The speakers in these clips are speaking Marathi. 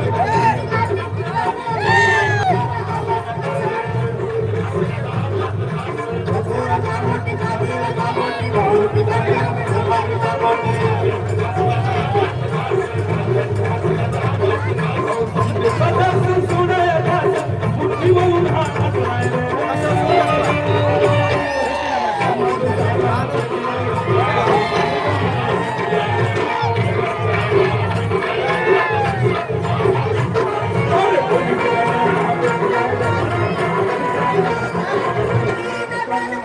Hey!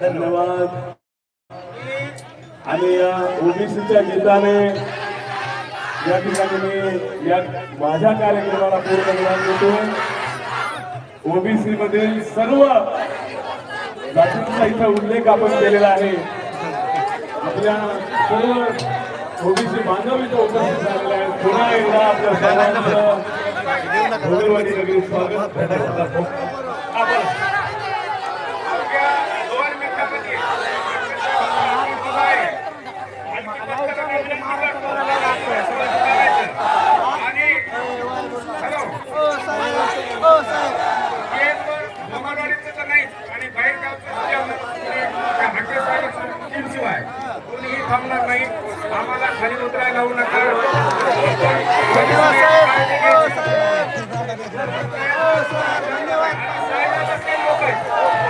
धन्यवाद. आणि या ओबीसीच्या गीताने या ठिकाणी मी या माझ्या कार्यक्रमाला पूर्ण विराम देतो ओबीसी मधील सर्व जातींचा इथं उल्लेख आपण केलेला आहे. आपल्या सर्व ओबीसी बांधव इथं उपस्थित झालेले आहेत पुन्हा एकदा आपल्या सर्वांचं स्वागत आपण कोणीही थांबणार नाही कुत्रा खाली लावू नका.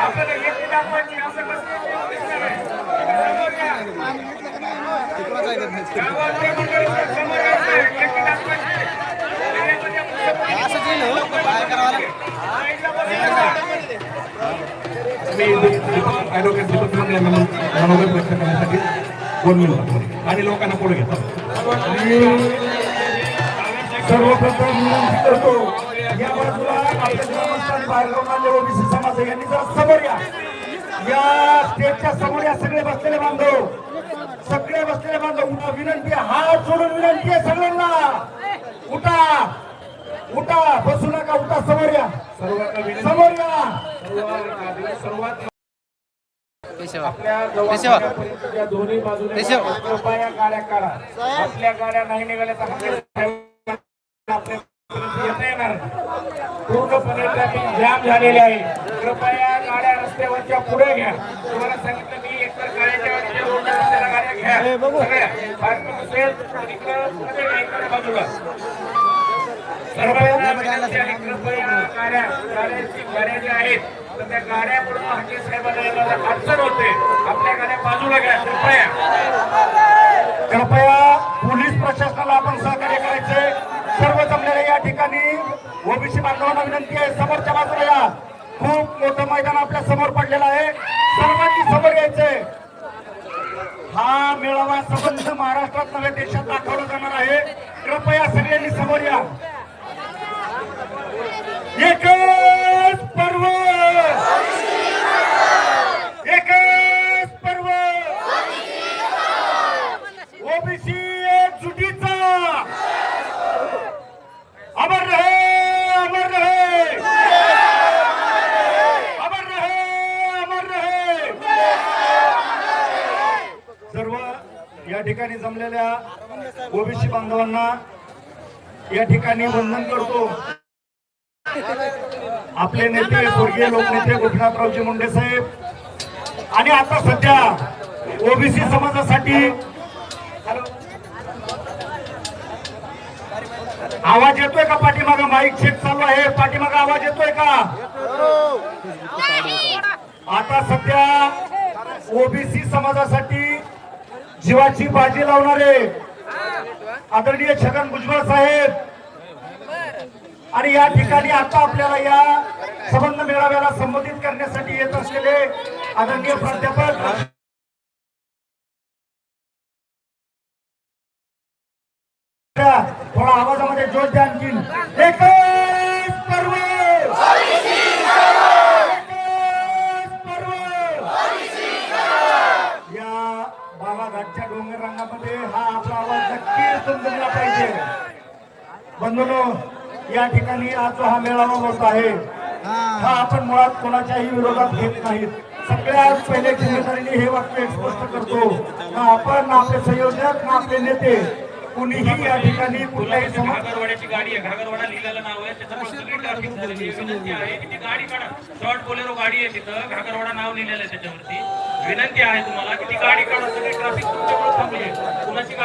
आपल्याला दाखवायची असं मी ॲडव्होकेट दीपक मनोगत व्यक्त करण्यासाठी दोन मिनिट आणि लोकांना पुढे घेतो सर्वप्रथम विनंती करतो या बाजूला आपल्या ग्रामस्थांनी बाहेर आले ओबीसी समाज यांनी जरा समोर या. या स्टेजच्या समोर या सगळे बसलेले बांधव. सगळे बसलेले बांधव उठा विनंती आहे, हात जोडून विनंती आहे सगळ्यांना. उठा. उठा. बसू नका उठा. समोर या. समोर या. सर्वात आपल्या गाड्या नाही निघाल्या. पूर्णपणे ट्रॅफिक जाम झालेले आहे. कृपया गाड्या रस्त्यावरच्या पुढे घ्या. तुम्हाला सांगितलं मी एकतर गाड्याच्या गाड्या घ्या. बाजूला कृपया गाड्या गाड्यांची गाड्या ज्या आहेत. तर त्या गाड्याकडून हाके साहेबांना अडचण होते. आपल्या गाड्या बाजूला घ्या कृपया कृपया पोलीस प्रशासनाला आपण सहकार्य करायचे. सर्व जमलेल्या या ठिकाणी ओबीसी बांधवांना विनंती आहे समोरच्या बाजूला या. खूप मोठं मैदान आपल्यासमोर पडलेलं आहे. सर्वांनी समोर यायचंय हा मेळावा संबंध महाराष्ट्रात नव्हे देशात दाखवला जाणार आहे. कृपया सगळ्यांनी समोर या. ठिकाणी जमलेल्या ओबीसी बांधवांना या ठिकाणी वंदन करतो. आपले नेते स्वर्गीय लोकनेते गोपीनाथरावजी मुंडे साहेब. आणि आता सध्या ओबीसी समाजासाठी आवाज येतोय का पाठीमागा? माईक चेक चालू आहे. पाठीमागा आवाज येतोय का? आता सध्या ओबीसी समाजासाठी जीवाची बाजी लावणारे आदरणीय छगन भुजबळ साहेब. आणि या ठिकाणी आता आपल्याला या संबंध मेळाव्याला संबोधित करण्यासाठी येत असलेले आदरणीय प्राध्यापक थोडा आवाजामध्ये जोश द्या आणखीन. बंधूनो या ठिकाणी आज जो हा मेळावा होत आहे. हा. आपण मुळात कोणाच्याही विरोधात घेत नाहीत. सगळ्यात पहिले जिम्मेदारीने हे वाक्य स्पष्ट करतो ना आपण ना आपले संयोजक ना आपले नेते कुणीही या ठिकाणी कुठल्याही समाज घागरवाड्याची गाडी आहे. घागरवाडा लिहिलेलं नाव आहे. त्याच्यावर सगळी ट्रॅफिक झालेली आहे. विनंती आहे की ती गाडी काढा. शॉर्ट बोलेरो गाडी आहे तिथं. घागरवाडा नाव लिहिलेलं आहे त्याच्यावरती. विनंती आहे तुम्हाला की ती गाडी काढा. सगळी ट्रॅफिक तुमच्यामुळे थांबली आहे. कुणाची गाडी